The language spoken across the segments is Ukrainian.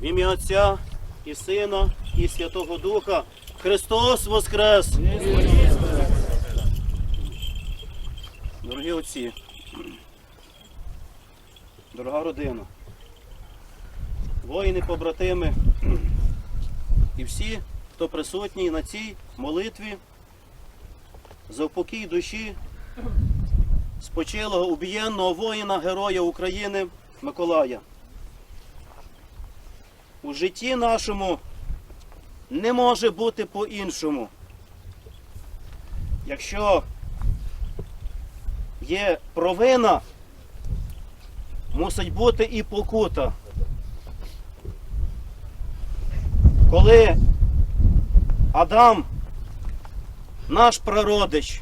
В ім'я Отця і Сина, і Святого Духа. Христос Воскрес! Дорогі отці, дорога родина, воїни, побратими і всі, хто присутній на цій молитві за упокій душі спочилого убієнного воїна, героя України Миколая. У житті нашому не може бути по-іншому. Якщо є провина, мусить бути і покута. Коли Адам, наш прародич,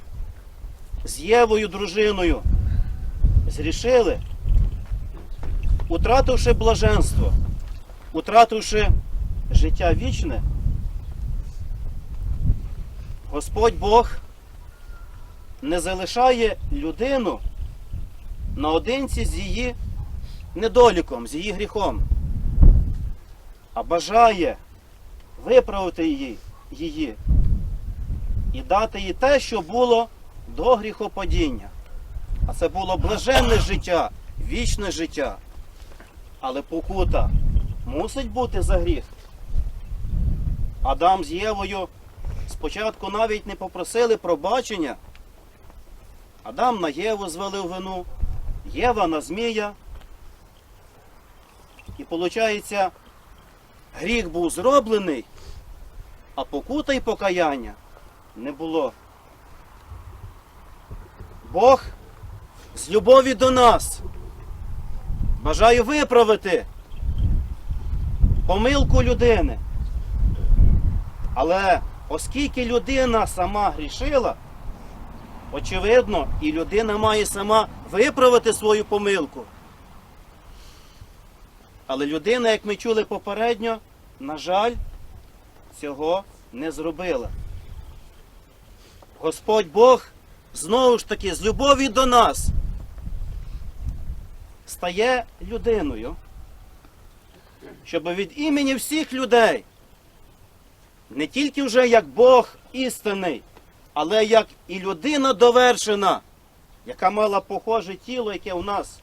з Євою дружиною зрішили, утративши блаженство, утративши життя вічне, Господь Бог не залишає людину наодинці з її недоліком, з її гріхом, а бажає виправити її, її і дати їй те, що було до гріхопадіння. А це було блаженне життя, вічне життя. Але покута мусить бути за гріх. Адам з Євою спочатку навіть не попросили пробачення. Адам на Єву звалив вину, Єва на Змія. І виходить, гріх був зроблений, а покута й покаяння не було. Бог з любові до нас бажає виправити помилку людини. Але оскільки людина сама грішила, очевидно, і людина має сама виправити свою помилку. Але людина, як ми чули попередньо, на жаль, цього не зробила. Господь Бог знову ж таки з любові до нас стає людиною, щоб від імені всіх людей, не тільки вже як Бог істинний, але як і людина довершена, яка мала похоже тіло, яке у нас,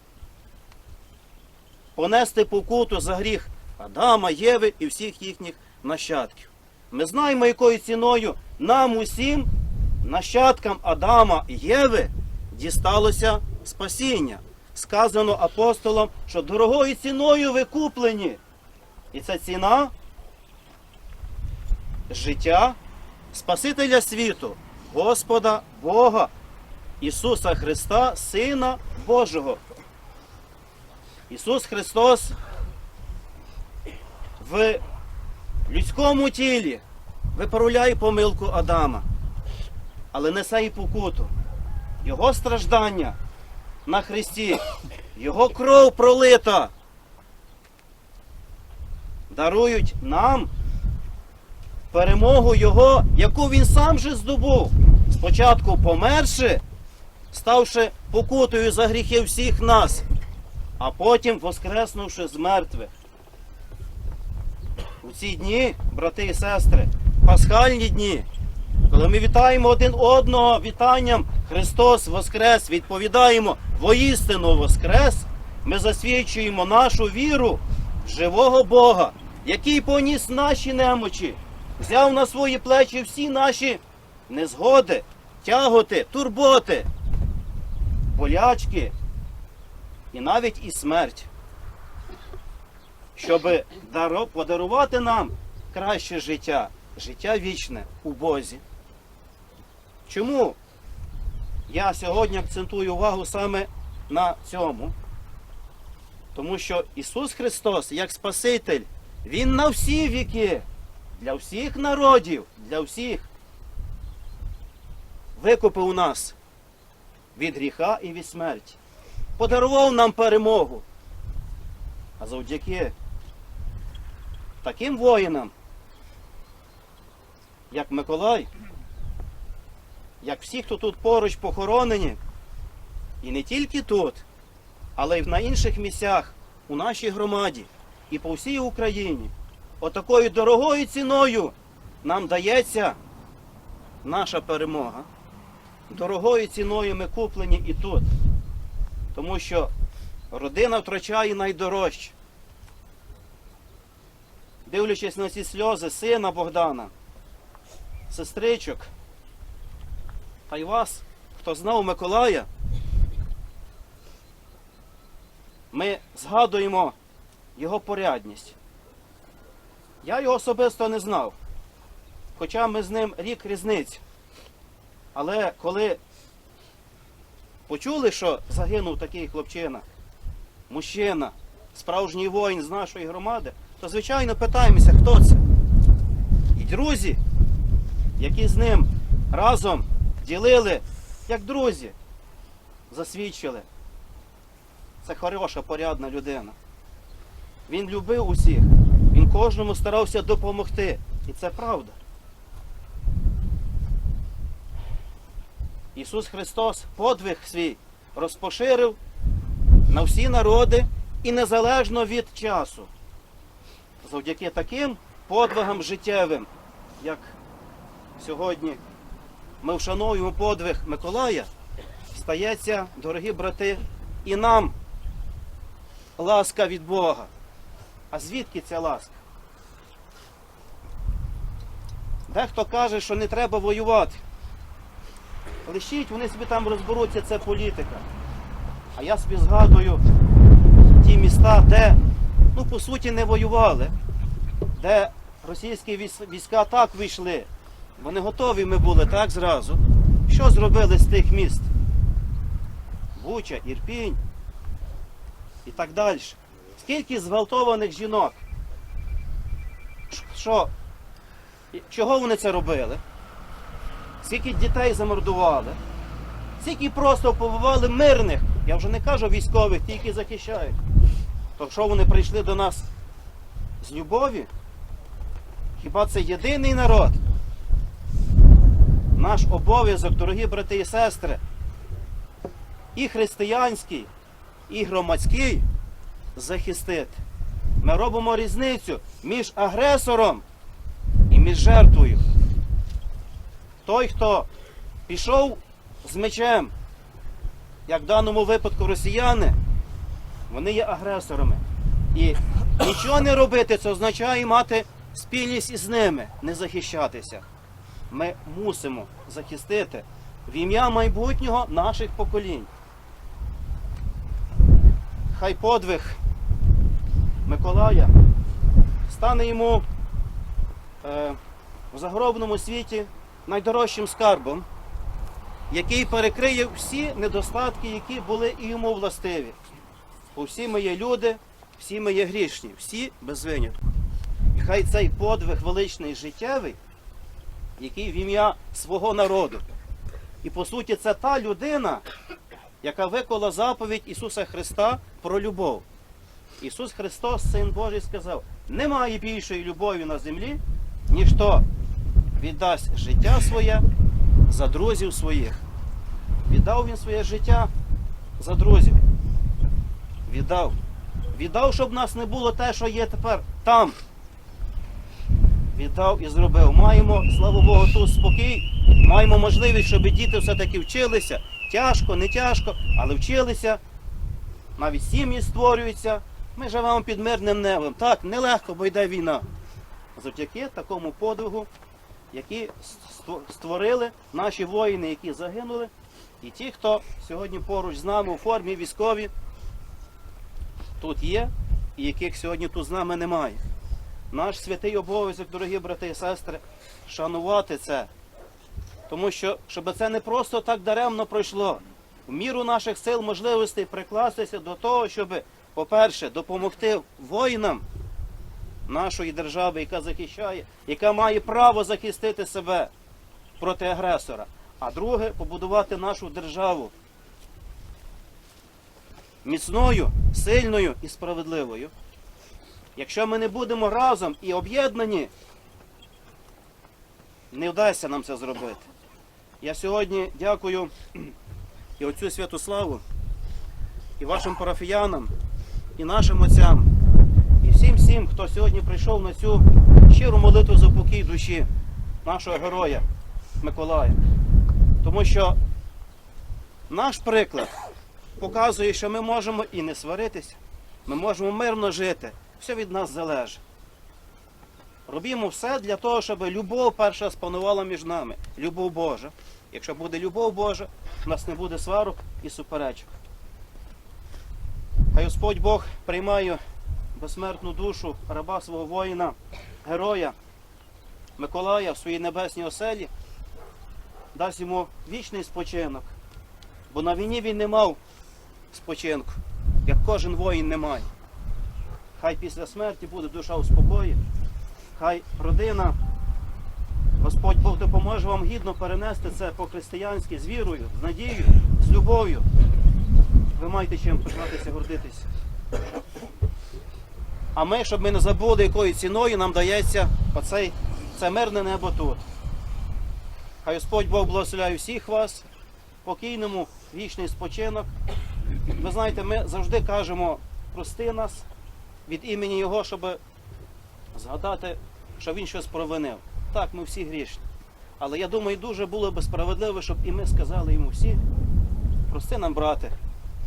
понести покуту за гріх Адама, Єви і всіх їхніх нащадків. Ми знаємо, якою ціною нам усім нащадкам Адама і Єви дісталося спасіння. Сказано апостолом, що дорогою ціною ви куплені. І ця ціна життя Спасителя світу, Господа Бога, Ісуса Христа, Сина Божого. Ісус Христос в людському тілі виправляє помилку Адама але несе і покуту. Його страждання на Христі, Його кров пролита. Дарують нам перемогу Його, яку Він сам же здобув. Спочатку померши, ставши покутою за гріхи всіх нас, а потім воскреснувши з мертвих. У ці дні, брати і сестри, пасхальні дні, коли ми вітаємо один одного вітанням Христос Воскрес, відповідаємо воістину Воскрес, ми засвідчуємо нашу віру в живого Бога, який поніс наші немочі, взяв на свої плечі всі наші незгоди, тяготи, турботи, болячки і навіть і смерть, щоб подарувати нам краще життя, життя вічне у Бозі. Чому я сьогодні акцентую увагу саме на цьому? Тому що Ісус Христос, як Спаситель, Він на всі віки, для всіх народів, для всіх викупив нас від гріха і від смерті. Подарував нам перемогу. А завдяки таким воїнам, як Миколай, як всі, хто тут поруч похоронені, і не тільки тут, але й на інших місцях у нашій громаді. І по всій Україні. Отакою дорогою ціною нам дається наша перемога. Дорогою ціною ми куплені і тут. Тому що родина втрачає найдорожче. Дивлячись на ці сльози сина Богдана, сестричок, та й вас, хто знав Миколая, ми згадуємо його порядність. Я його особисто не знав, хоча ми з ним рік різниць. Але коли почули, що загинув такий хлопчина, мужчина, справжній воїн з нашої громади, то звичайно питаємося, хто це. І друзі, які з ним разом ділили, як друзі, засвідчили. Це хороша, порядна людина. Він любив усіх, він кожному старався допомогти. І це правда. Ісус Христос подвиг свій розпоширив на всі народи і незалежно від часу. Завдяки таким подвигам життєвим, як сьогодні ми вшановуємо подвиг Миколая, стається, дорогі брати, і нам ласка від Бога. А звідки ця ласка? Дехто каже, що не треба воювати. Лишіть, вони собі там розберуться, це політика. А я собі згадую ті міста, де, ну, по суті, не воювали, де російські війська так вийшли. Вони готові ми були так зразу. Що зробили з тих міст? Буча, Ірпінь і так далі. Скільки зґвалтованих жінок? Що? Чого вони це робили? Скільки дітей замордували? Скільки просто побивали мирних, я вже не кажу військових, ті, які захищають. То що вони прийшли до нас з любові? Хіба це єдиний народ? Наш обов'язок, дорогі брати і сестри, і християнський, і громадський захистити. Ми робимо різницю між агресором і між жертвою. Той, хто пішов з мечем, як в даному випадку росіяни, вони є агресорами. І нічого не робити, це означає мати спільність із ними, не захищатися. Ми мусимо захистити в ім'я майбутнього наших поколінь. Хай подвиг Миколая стане йому е, в загробному світі найдорожчим скарбом, який перекриє всі недостатки, які були і йому властиві. Бо всі ми є люди, всі ми є грішні, всі без винятку. І хай цей подвиг величний життєвий, який в ім'я свого народу. І по суті, це та людина, яка виконала заповідь Ісуса Христа про любов. Ісус Христос, Син Божий, сказав: немає більшої любові на землі, ніж то віддасть життя своє за друзів своїх. Віддав він своє життя за друзів. Віддав. Віддав, щоб нас не було те, що є тепер там. Віддав і зробив. Маємо, слава Богу, тут спокій. Маємо можливість, щоб діти все-таки вчилися. Тяжко, не тяжко, але вчилися. Навіть сім'ї створюються. Ми живемо під мирним небом. Так, нелегко, бо йде війна. Завдяки такому подвигу, який створили наші воїни, які загинули, і ті, хто сьогодні поруч з нами у формі військові, тут є, і яких сьогодні тут з нами немає. Наш святий обов'язок, дорогі брати і сестри, шанувати це. Тому що, щоб це не просто так даремно пройшло, в міру наших сил, можливостей прикластися до того, щоб, по-перше, допомогти воїнам нашої держави, яка захищає, яка має право захистити себе проти агресора. А друге, побудувати нашу державу міцною, сильною і справедливою. Якщо ми не будемо разом і об'єднані, не вдасться нам це зробити. Я сьогодні дякую і отцю Святославу, і вашим парафіянам, і нашим отцям, і всім всім. хто сьогодні прийшов на цю щиру молитву за покій душі нашого героя Миколая. Тому що наш приклад показує, що ми можемо і не сваритися, ми можемо мирно жити. Все від нас залежить. Робімо все для того, щоб любов перша спанувала між нами. Любов Божа. Якщо буде любов Божа, у нас не буде сварок і суперечок. Хай Господь Бог приймає безсмертну душу раба свого воїна, героя Миколая в своїй небесній оселі, дасть йому вічний спочинок. Бо на війні він не мав спочинку, як кожен воїн не має. Хай після смерті буде душа у спокої, хай родина, Господь Бог допоможе вам гідно перенести це по-християнськи з вірою, з надією, з любов'ю. Ви маєте чим пишатися, гордитися. А ми, щоб ми не забули, якою ціною нам дається оцей, це мирне небо тут. Хай Господь Бог благословляє всіх вас, покійному вічний спочинок. Ви знаєте, ми завжди кажемо прости нас від імені Його, щоб згадати, що Він щось провинив. Так, ми всі грішні. Але я думаю, дуже було би справедливо, щоб і ми сказали йому всі, прости нам, брате,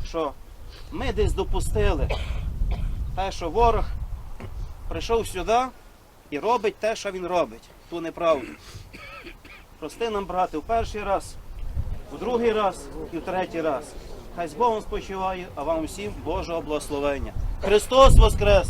що ми десь допустили те, що ворог прийшов сюди і робить те, що він робить, ту неправду. Прости нам, брати, в перший раз, в другий раз і в третій раз. Хай з Богом спочиває, а вам усім Божого благословення. Христос Воскрес!